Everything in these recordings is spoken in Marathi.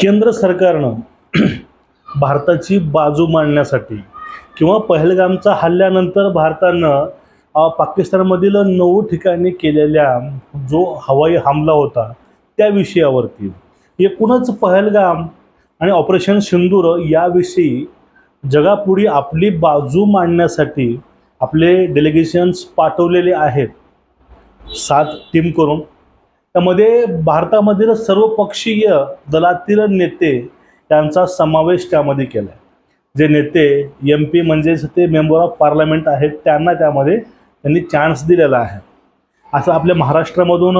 केंद्र सरकारनं भारताची बाजू मांडण्यासाठी किंवा पहलगामचा हल्ल्यानंतर भारतानं पाकिस्तानमधील नऊ ठिकाणी केलेल्या जो हवाई हमला होता त्या विषयावरती. एकूणच पहलगाम आणि ऑपरेशन सिंदूर याविषयी जगापुढे आपली बाजू मांडण्यासाठी आपले डेलिगेशन्स पाठवलेले आहेत. सात टीम करून त्यामध्ये भारतामधील सर्व पक्षीय दलातील नेते यांचा समावेश त्यामध्ये केला आहे जे नेते एम पी म्हणजेच ते मेंबर ऑफ पार्लमेंट आहेत त्यांना त्यामध्ये त्यांनी चान्स दिलेला आहे. असं आपल्या महाराष्ट्रामधून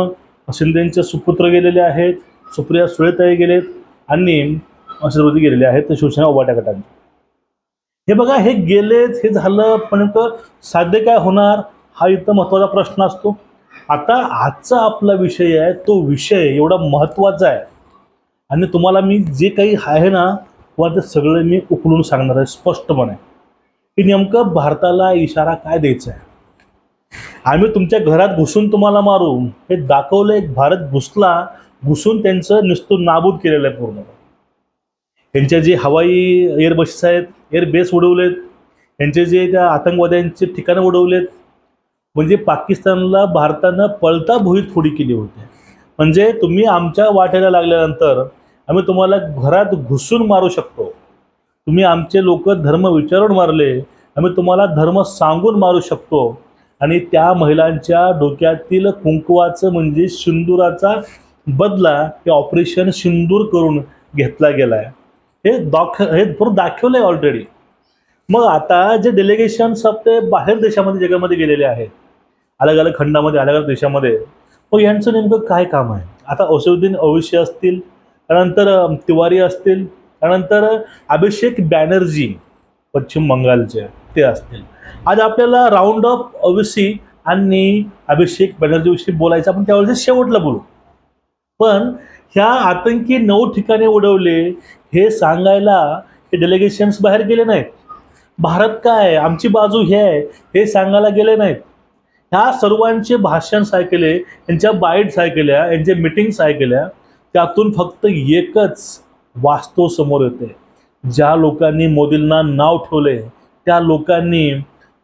शिंदेंचे सुपुत्र गेलेले आहेत सुप्रिया सुळेताई गेलेत आणि छत्रपती गेलेले आहेत ते शिवसेना उभाट्या गटांचे हे बघा हे गेलेत हे झालं पण साध्य काय होणार? हा इथं महत्त्वाचा प्रश्न असतो. आता आजचा आपला विषय आहे तो विषय एवढा महत्त्वाचा आहे. आणि तुम्हाला मी जे काही आहे ना तुम्हाला ते सगळं मी उकलून सांगणार आहे स्पष्टपणे. की नेमकं भारताला इशारा काय द्यायचा आहे? आम्ही तुमच्या घरात घुसून तुम्हाला मारू हे दाखवलं एक भारत घुसला घुसून त्यांचं नुसतं नाबूद केलेलं आहे पूर्ण. त्यांच्या जे हवाई एअरबसेस आहेत एअरबेस उडवलेत त्यांचे जे त्या आतंकवाद्यांचे ठिकाणं उडवलेत म्हणजे पाकिस्तानला भारतानं पळता भुईत थोडी केली होती. म्हणजे तुम्ही आमच्या वाट्याला लागल्यानंतर आम्ही तुम्हाला घरात घुसून मारू शकतो. तुम्ही आमचे लोक धर्म विचारून मारले आम्ही तुम्हाला धर्म सांगून मारू शकतो. आणि त्या महिलांच्या डोक्यातील कुंकवाचं म्हणजे सिंदुराचा बदला हे ऑपरेशन सिंदूर करून घेतला गेला आहे हे दाख हे पूर्ण दाखवलं आहे ऑलरेडी मग आता जे डेलिगेशन्स ते बाहेर देशामध्ये जगामध्ये गेलेले आहेत. अलग अलग खंडामध्ये अलग अलग देशामध्ये. मग यांचं नेमकं काय काम आहे? आता औषधीन अविष्य असतील त्यानंतर तिवारी असतील त्यानंतर अभिषेक बॅनर्जी पश्चिम बंगालचे ते असतील. आज आपल्याला राऊंड ऑफ ओवीसी आणि अभिषेक बॅनर्जीविषयी बोलायचं आपण त्यावेळेस शेवटला बोलू. पण ह्या आतंकी नऊ ठिकाणे उडवले हे सांगायला हे डेलिगेशन्स बाहेर गेले नाहीत. भारत काय आहे, आमची बाजू हे आहे हे सांगायला गेले नाहीत. ह्या सर्वांचे भाषण ऐकले यांच्या बाईट्स ऐकल्या यांच्या मिटिंग्स ऐकल्या त्यातून फक्त एकच वास्तव समोर येते. ज्या लोकांनी मोदींना नाव ठेवले त्या लोकांनी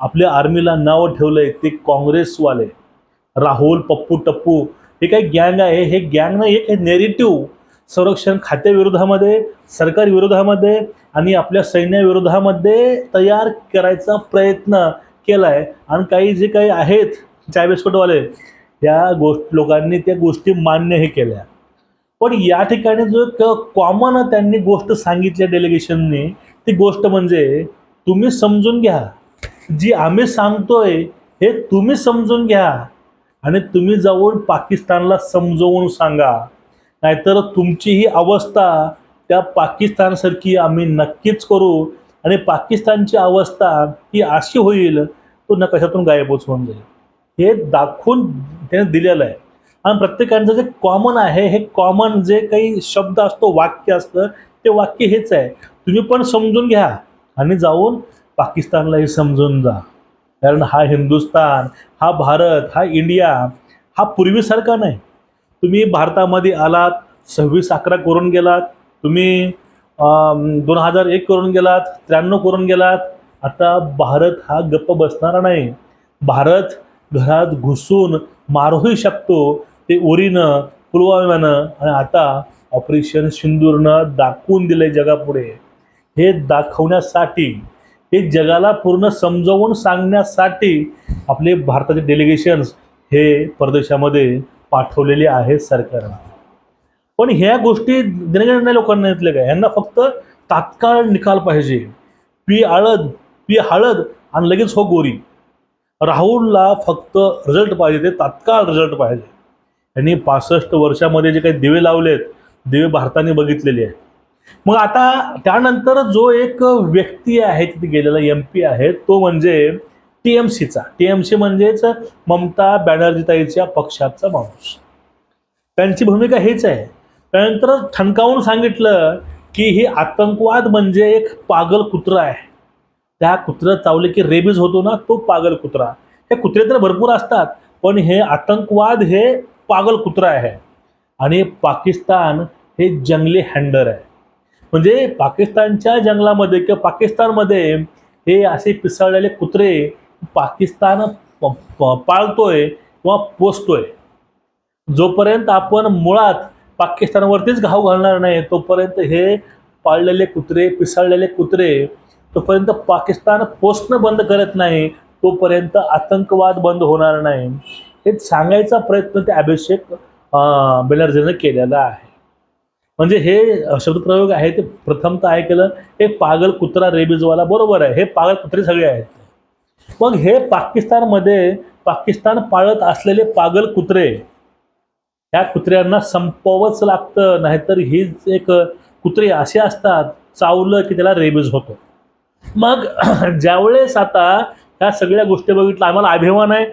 आपल्या आर्मीला नाव ठेवलंय ते काँग्रेसवाले. राहुल पप्पू टप्पू हे काही गँग आहे? हे गँग नाही एक नेरेटिव्ह संरक्षण खात्याविरोधामध्ये सरकार विरोधामध्ये आणि आपल्या सैन्याविरोधामध्ये तयार करायचा प्रयत्न केला आहे आणि काही जे काही आहेत चाय बिस्कुटवाले या गोष्ट लोकांनी त्या गोष्टी मान्यही केल्या. पण या ठिकाणी जो एक कॉमन त्यांनी गोष्ट सांगितल्या डेलिगेशननी ती गोष्ट म्हणजे तुम्ही समजून घ्या. जी आम्ही सांगतोय हे तुम्ही समजून घ्या. आणि तुम्ही जाऊन पाकिस्तानला समजवून सांगा. नाहीतर तुमची ही अवस्था त्या पाकिस्तानसारखी आम्ही नक्कीच करू. आणि पाकिस्तानची अवस्था ही अशी होईल तो नकाशातून गायबच होऊन जाईल. हे दाखवून त्याने दिलेलं आहे. आणि प्रत्येकांचं जे कॉमन आहे हे कॉमन जे काही शब्द असतो वाक्य असतं ते वाक्य हेच आहे. तुम्ही पण समजून घ्या आणि जाऊन पाकिस्तानलाही समजून जा. कारण हा हिंदुस्तान हा भारत हा इंडिया हा पूर्वीसारखा नाही. तुम्ही भारतामध्ये आलात सव्वीस अकरा करून गेलात तुम्ही दोन हजार एक करून गेलात त्र्याण्णव करून गेलात. आता भारत हा गप्प बसणारा नाही. भारत घरात घुसून मारूही शकतो. ते उरीनं पुलवाम्यानं आणि आता ऑपरेशन सिंदूरनं दाखवून दिलंय जगापुढे. हे दाखवण्यासाठी हे जगाला पूर्ण समजावून सांगण्यासाठी आपले भारताचे डेलिगेशन्स हे परदेशामध्ये पाठवलेले आहेत सरकारनं. पण ह्या गोष्टी देण्याघेण्या लोकांना येतल्या काय? ह्यांना फक्त तात्काळ निकाल पाहिजे. पी आळद पी हळद आणि लगेच हो गोरी. राहुलला फक्त रिझल्ट पाहिजे ते तात्काळ रिझल्ट पाहिजे. यांनी पासष्ट वर्षामध्ये जे काही दिवे लावलेत दिवे भारताने बघितलेले आहेत. मग आता त्यानंतर जो एक व्यक्ती आहे तिथे गेलेला एम पी आहे तो म्हणजे टी एम सीचा टी एम सी म्हणजेच ममता बॅनर्जीताईच्या पक्षाचा माणूस. त्यांची भूमिका हेच आहे. त्यानंतर ठणकावून सांगितलं की हे आतंकवाद म्हणजे एक पागल कुत्रा आहे. त्या कुत्रं चावले की रेबीज होतो ना तो पागल कुत्रा. हे कुत्रे तर भरपूर असतात पण हे आतंकवाद हे पागल कुत्रा आहे. आणि पाकिस्तान हे जंगली हँडर आहे. म्हणजे पाकिस्तानच्या जंगलामध्ये किंवा पाकिस्तानमध्ये हे असे पिसळलेले कुत्रे पाकिस्तान पाळतोय किंवा पोसतोय. जोपर्यंत आपण मुळात पाकिस्तानवरतीच घाव घालणार नाही. तोपर्यंत हे पाळलेले कुत्रे पिसाळलेले कुत्रे तोपर्यंत पाकिस्तान पोसणं बंद करत नाही तोपर्यंत आतंकवाद बंद होणार नाही. हे सांगायचा प्रयत्न ते अभिषेक अं, बॅनर्जीने केलेला आहे. म्हणजे हे शब्दप्रयोग आहे ते प्रथमतः आहे केलं हे पागल कुत्रा रेबीजवाला बरोबर आहे. हे पागल कुत्रे सगळे आहेत. मग हे पाकिस्तानमध्ये पाकिस्तान पाळत असलेले पागल कुत्रे ह्या कुत्र्यांना संपवच लागतं नाहीतर हीच एक कुत्रे असे असतात चावलं की त्याला रेबीज होतो. मग ज्यावेळेस आता ह्या सगळ्या गोष्टी बघितल्या आम्हाला अभिमान आहे.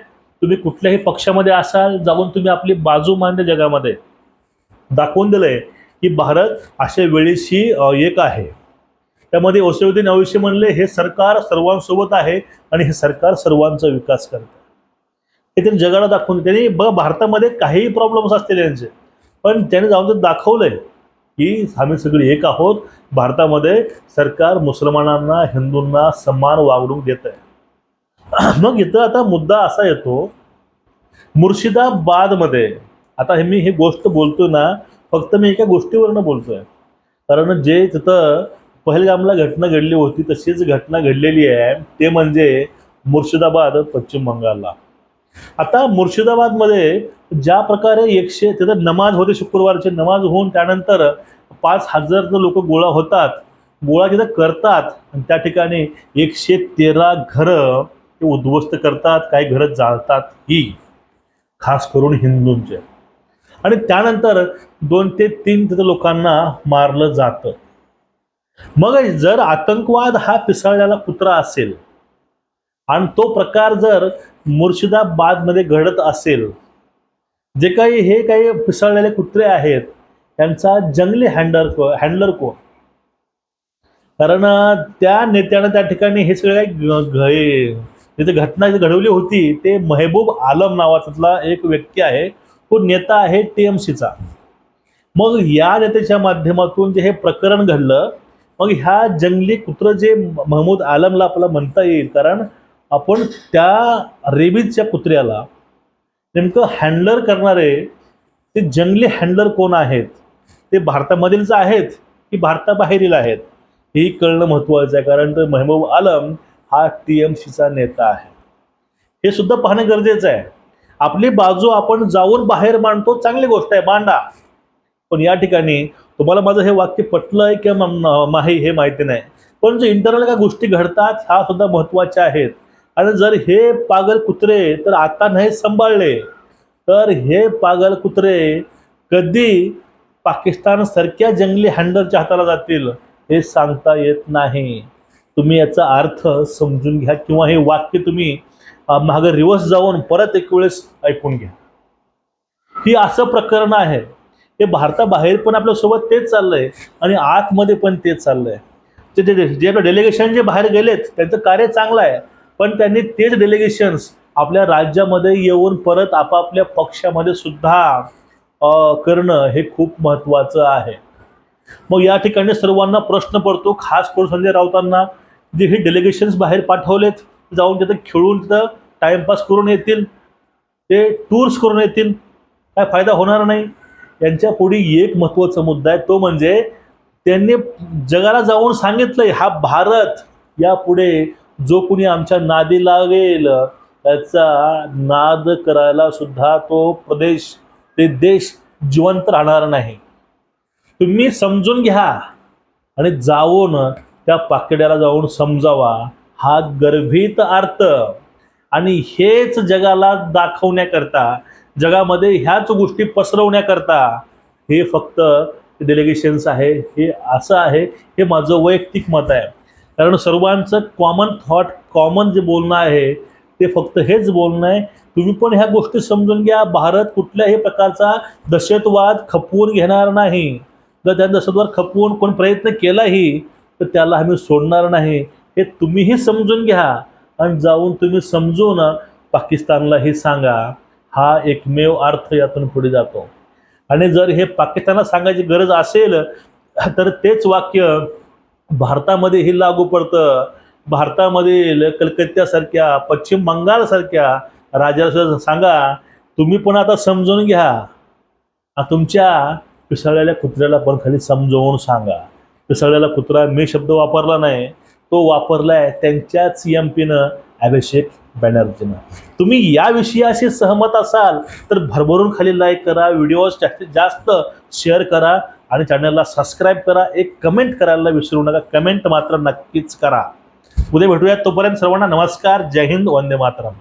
तुम्ही कुठल्याही पक्षामध्ये असाल जाऊन तुम्ही आपली बाजू मांडे जगामध्ये. दाखवून दिलंय की भारत अशा वेळेशी एक आहे. त्यामध्ये ओसेउद्दीन अवश्य म्हणले हे सरकार सर्वांसोबत आहे आणि हे सरकार सर्वांचा विकास करतं. हे त्यांनी जगाला दाखवून त्यांनी ब भारतामध्ये काहीही प्रॉब्लेम्स असतील यांचे. पण त्याने जाऊन ते दाखवलंय की आम्ही सगळे एक आहोत. भारतामध्ये सरकार मुसलमानांना हिंदूंना समान वागणूक देत आहे मग इथं आता मुद्दा असा येतो मुर्शिदाबादमध्ये आता हे मी ही गोष्ट बोलतोय ना फक्त मी एका गोष्टीवरनं बोलतोय. कारण जे तिथं पहलगामला घटना घडली होती तशीच घटना घडलेली आहे. ते म्हणजे मुर्शिदाबाद पश्चिम बंगालला. आता मुर्शिदाबादमध्ये ज्या प्रकारे एकशे तिथं नमाज होते शुक्रवारचे नमाज होऊन त्यानंतर पाच हजार लोक गोळा होतात. गोळा तिथं करतात. आणि त्या ठिकाणी एकशे तेरा घरं ते उद्ध्वस्त करतात काही घरं जाळतात ही. खास करून हिंदूंचे. आणि त्यानंतर दोन ते तीन तिथं लोकांना मारलं जातं. मग जर आतंकवाद हा पिसाळलेला कुत्रा असेल आणि तो प्रकार जर मुर्शिदाबादमध्ये घडत असेल जे काही हे काही पिसळलेले कुत्रे आहेत त्यांचा जंगली हँडर हँडलर कोण? कारण त्या नेत्यानं त्या ठिकाणी हे सगळे काही घटना जी घडवली होती ते महबूब आलम नावाचा एक व्यक्ती आहे. तो नेता आहे टी एम मग या नेत्याच्या माध्यमातून जे हे प्रकरण घडलं मग ह्या जंगली कुत्र जे महमूद आलमला आपल्याला म्हणता येईल कारण आपण त्या रेबीजच्या कुत्र्याला नेमकं हँडलर करणारे ते जंगली हँडलर कोण आहेत? ते भारतामधीलच आहेत की भारताबाहेरील आहेत? हे कळणं महत्त्वाचं आहे कारण तर महबूब आलम हा टी एम सीचा नेता आहे. हे सुद्धा पाहणं गरजेचं आहे. आपली बाजू आपण जाऊन बाहेर मांडतो चांगली गोष्ट आहे मांडा. पण या ठिकाणी तुम्हाला माझं हे वाक्य पटलं आहे किंवा म- नाही हे माहिती नाही. पण जे इंटरनल काय गोष्टी घडतात ह्या सुद्धा महत्त्वाच्या आहेत. आणि जर हे पागल कुत्रे तर आता नाही सांभाळले तर हे पागल कुत्रे कधी पाकिस्तान सारख्या जंगली हँडरच्या हाताला जातील हे सांगता येत नाही. तुम्ही याचा अर्थ समजून घ्या किंवा हे वाक्य तुम्ही मागं रिवर्स जाऊन परत एक वेळेस ऐकून घ्या. ही असं प्रकरण आहे. हे भारताबाहेर पण आपल्यासोबत तेच चाललंय आणि आतमध्ये पण तेच चाललंय. जे जे जे डेलिगेशन जे बाहेर गेलेत त्यांचं कार्य चांगलं आहे. पण त्यांनी तेच डेलिगेशन्स आपल्या राज्यामध्ये येऊन परत आपापल्या पक्षामध्ये सुद्धा करणं हे खूप महत्त्वाचं आहे. मग या ठिकाणी सर्वांना प्रश्न पडतो खास करून संजय राऊतांना जे हे डेलिगेशन्स बाहेर पाठवलेत जाऊन तिथं खेळून तिथं टाइमपास करून येतील ते टूर्स करून येतील काय फायदा होणार नाही. यांच्या पुढे एक महत्त्वाचा मुद्दा आहे तो म्हणजे त्यांनी जगाला जाऊन सांगितलंय हा भारत यापुढे जो कुणी आमच्या नादी लागेल त्याचा नाद करायला सुद्धा तो प्रदेश ते देश जिवंत राहणार नाही. तुम्ही समजून घ्या आणि जाऊन त्या पाकिड्याला जाऊन समजावा. हा गर्भित अर्थ. आणि हेच जगाला दाखवण्याकरता जगामध्ये ह्याच गोष्टी पसरवण्याकरता हे फक्त डेलिगेशन्स आहे हे असं आहे हे माझं वैयक्तिक मत आहे. कारण सर्वांचं कॉमन थॉट कॉमन जे बोलणं आहे ते फक्त हेच बोलणं आहे. तुम्ही पण ह्या गोष्टी समजून घ्या. भारत कुठल्याही प्रकारचा दहशतवाद खपवून घेणार नाही. जर त्या दहशतवाद खपवून कोण प्रयत्न केलाही तर त्याला आम्ही सोडणार नाही. हे तुम्हीही समजून घ्या आणि जाऊन तुम्ही समजून पाकिस्तानलाही सांगा. हा एकमेव अर्थ यातून पुढे जातो. आणि जर हे पाकिस्तानला सांगायची गरज असेल तर तेच वाक्य भारतामध्ये हे लागू पडतं. भारतामधील कलकत्त्यासारख्या पश्चिम बंगालसारख्या राजाला सांगा तुम्ही पण आता समजून घ्या. तुमच्या पिसळलेल्या कुत्र्याला पण खाली समजवून सांगा. पिसळलेला कुत्रा मी शब्द वापरला नाही तो वापरलाय त्यांच्याच सी एम पीनं अभिषेक बॅनर्जीनं. तुम्ही या विषयाशी सहमत असाल तर भरभरून खाली लाईक करा व्हिडिओज जास्तीत जास्त शेअर करा. आणि चॅनलला सबस्क्राईब करा. एक कमेंट करायला विसरू नका. कमेंट मात्र नक्कीच करा. उद्या भेटूयात तोपर्यंत सर्वांना नमस्कार. जय हिंद. वंदे मातरम.